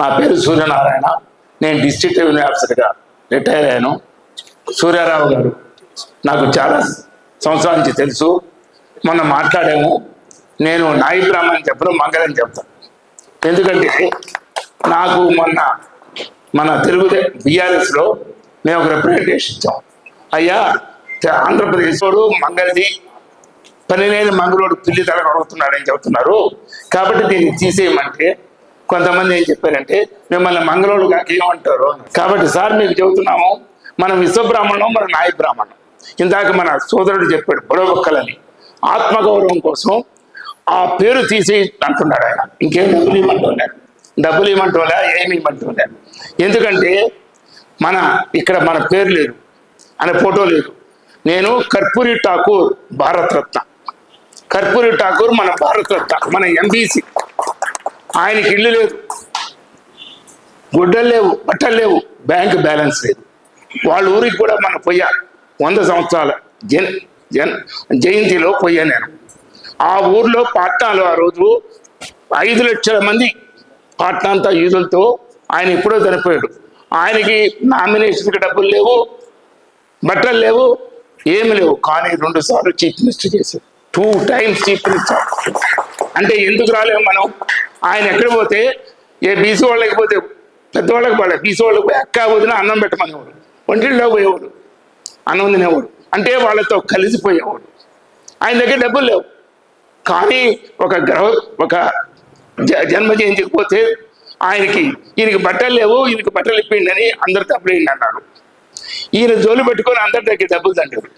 నా పేరు సూర్యనారాయణ. నేను డిస్ట్రిక్ట్ రెవెన్యూ ఆఫీసర్గా రిటైర్ అయ్యాను. సూర్యారావు గారు నాకు చాలా సంవత్సరాల నుంచి తెలుసు. మొన్న మాట్లాడాము. నేను నాయి బ్రాహ్మణ్ చెప్పడం మంగళని చెప్తాను. ఎందుకంటే నాకు మొన్న మన తెలుగు బీఆర్ఎస్లో మేము ఒక రిప్రజెంటేషన్ ఇచ్చాం. అయ్యా ఆంధ్రప్రదేశ్ వాడు మంగళది పని లేని మంగళోడు పిల్లి తల కడుగుతున్నాడని చెబుతున్నారు కాబట్టి దీన్ని తీసేయమంటే కొంతమంది ఏం చెప్పారంటే మిమ్మల్ని మంగళోడు కాక ఏమంటారు కాబట్టి సార్ మీకు చెబుతున్నాము మనం విశ్వబ్రాహ్మణం మన నాయ బ్రాహ్మణం. ఇందాక మన సోదరుడు చెప్పాడు బుడబొక్కలని ఆత్మగౌరవం కోసం ఆ పేరు తీసి అంటున్నాడు ఆయన. ఇంకేం డబ్బులు ఇవ్వమంటోలే డబ్బులు ఇవ్వమంటోలే ఏమి ఇవ్వమంటోలే ఎందుకంటే మన ఇక్కడ మన పేరు లేదు అనే ఫోటో లేదు. నేను కర్పూరి ఠాకూర్ భారతరత్న. కర్పూరి ఠాకూర్ మన భారత రత్న మన ఎంబీసీ ఆయనకి ఇల్లు లేదు. గుడ్డలు లేవు బట్టలు లేవు. బ్యాంక్ బ్యాలెన్స్ లేదు. వాళ్ళ ఊరికి కూడా మన పొయ్య. వంద సంవత్సరాల జన్ జన్ జయంతిలో పోయా నేను. ఆ ఊర్లో పాట్నాలో ఆ రోజు ఐదు లక్షల మంది పాట్నా అంతా యూదులతో ఆయన ఎప్పుడో చనిపోయాడు. ఆయనకి నామినేషన్కి డబ్బులు లేవు బట్టలు లేవు ఏమి లేవు. కానీ రెండు సార్లు చీఫ్ మినిస్టర్ చేశారు టూ టైమ్స్ చీఫ్ మినిస్టర్. అంటే ఎందుకు రాలేము మనం? ఆయన ఎక్కడ పోతే ఏ బీసీ వాళ్ళకి పోతే పెద్దవాళ్ళకి పోలే. బీసీ వాళ్ళకి పోయి అక్క వదిన అన్నం పెట్టమనేవాడు ఒంటిలో పోయేవాడు. అన్నం తినేవాడు. అంటే వాళ్ళతో కలిసిపోయేవాడు ఆయన దగ్గర డబ్బులు లేవు. కానీ ఒక గ్రహ ఒక జ- జన్మ చేయించకపోతే ఆయనకి ఈయనకి బట్టలు లేవు ఈయనకి బట్టలు ఇప్పిండి అని అందరు తప్పులేండి అన్నాడు ఈయన జోలు పెట్టుకొని అందరి దగ్గర డబ్బులు దండాడు.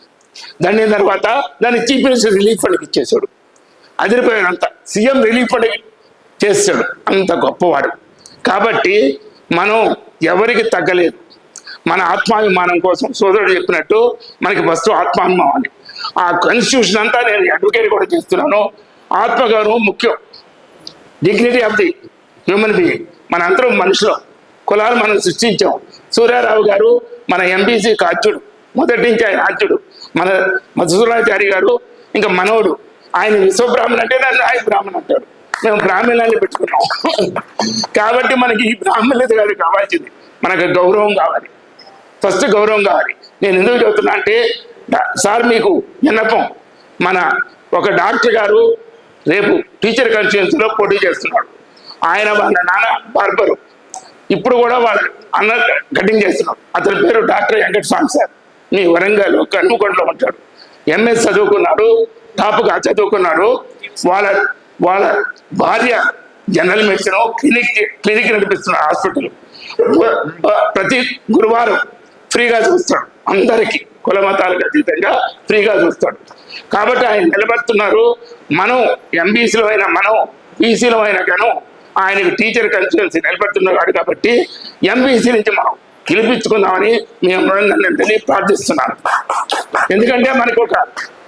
దండిన తర్వాత దాన్ని చీఫ్ మినిస్టర్ రిలీఫ్ ఫండ్కి ఇచ్చేసాడు అదిరిపోయాడంతా సీఎం రిలీఫ్ ఫండ్కి చేస్తాడు. అంత గొప్పవాడు. కాబట్టి మనం ఎవరికి తగ్గలేదు. మన ఆత్మాభిమానం కోసం సోదరుడు చెప్పినట్టు మనకి ఫస్ట్ ఆత్మాభిమానం ఆ కాన్స్టిట్యూషన్ అంతా నేను అడ్వకేట్ కూడా చేస్తున్నాను. ఆత్మగౌరవం ముఖ్యం. Dignity of the human being మన అందరం మనుషులు. కులాలు మనం సృష్టించాం. సూర్యారావు గారు మన ఎంబీసీ కాచుడు మొదటి నుంచి ఆయన ఆచుడు మన మధుసూరాచారి గారు ఇంకా మనోడు. ఆయన విశ్వబ్రాహ్మణ్ అంటే నన్ను ఆయన బ్రాహ్మణ్ అంటాడు మేము బ్రాహ్మణాన్ని పెట్టుకున్నాం. కాబట్టి మనకి ఈ బ్రాహ్మణ్యత కాదు కావాల్సింది. మనకు గౌరవం కావాలి. ఫస్ట్ గౌరవం కావాలి. నేను ఎందుకు చెబుతున్నా అంటే సార్ మీకు విన్నపం. మన ఒక డాక్టర్ గారు రేపు టీచర్ కాన్స్టిట్యూన్సీలో పోటీ చేస్తున్నాడు. ఆయన వాళ్ళ నాన్న బార్బరు. ఇప్పుడు కూడా వాళ్ళ అన్న కటింగ్ చేస్తున్నాడు. అతని పేరు డాక్టర్ వెంకట స్వామి సార్. మీ వరంగల్ కనుమకొండలో ఉంటాడు. ఎంఎస్ చదువుకున్నాడు టాప్గా చదువుకున్నాడు. వాళ్ళ వాళ్ళ భార్య జనరల్ మెడిసిన్ క్లినిక్ క్లినిక్ నడిపిస్తున్నాడు హాస్పిటల్. ప్రతి గురువారం ఫ్రీగా చూస్తాడు. అందరికీ కుల మతాలకు అతీతంగా ఫ్రీగా చూస్తాడు. కాబట్టి ఆయన నిలబడుతున్నారు. మనం ఎంబీసీలో అయినా మనం బీసీలో అయినా గాను ఆయనకు టీచర్ కన్స్టిట్యున్సీ నిలబడుతున్నాడు కాబట్టి ఎంబీసీ నుంచి మనం గెలిపించుకుందామని మేము తెలియ ప్రార్థిస్తున్నాను. ఎందుకంటే మనకు ఒక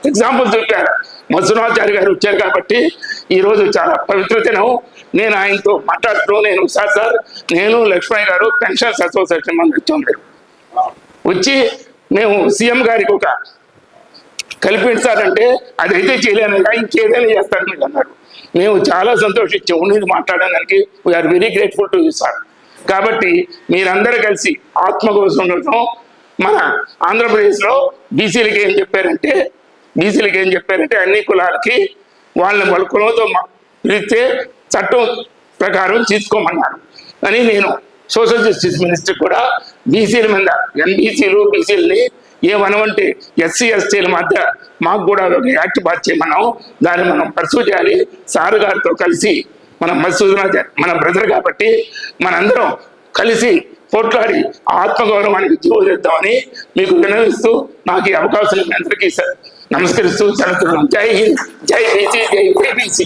ఎగ్జాంపుల్ చూపారు మధునాచారి గారు వచ్చారు కాబట్టి ఈరోజు చాలా పవిత్రతను నేను ఆయనతో మాట్లాడుతూ నేను సార్ సార్ నేను లక్ష్మణ్ గారు పెన్షన్స్ అసోసియేషన్ మంది వచ్చాం మీరు వచ్చి మేము సీఎం గారికి ఒక కల్పించాలంటే అదైతే చేయలేను ఇంకేదైనా చేస్తారు మీరు అన్నారు. మేము చాలా సంతోషించాం. ఉన్నది మాట్లాడడానికి we are very grateful to you sir కాబట్టి మీరందరూ కలిసి ఆత్మగౌరవం మన ఆంధ్రప్రదేశ్లో బీసీలకి ఏం చెప్పారంటే బీసీలకి ఏం చెప్పారంటే అన్ని కులాలకి వాళ్ళని వాళ్ళ మా- పిలిస్తే చట్టం ప్రకారం తీసుకోమన్నారు. అని నేను సోషల్ జస్టిస్ మినిస్టర్ కూడా బీసీల మీద ఎన్బీసీలు బీసీలని ఏమనమంటే ఎస్సీ ఎస్టీల మధ్య మాకు కూడా ఒక యాక్ట్ పాస్ చేయమన్నాం దాన్ని మనం పర్సూ చేయాలి. సార్ గారితో కలిసి మన మసూదన మన బ్రదర్ కాబట్టి మనందరం కలిసి పోట్లాడి ఆత్మగౌరవానికి జీవోదిద్దామని మీకు వినవిస్తూ నాకు ఈ అవకాశం అందరికీ స- నమస్కరిస్తూ చదువుతున్నాను జై హింద్ జై బీసీ జై జై బీసీ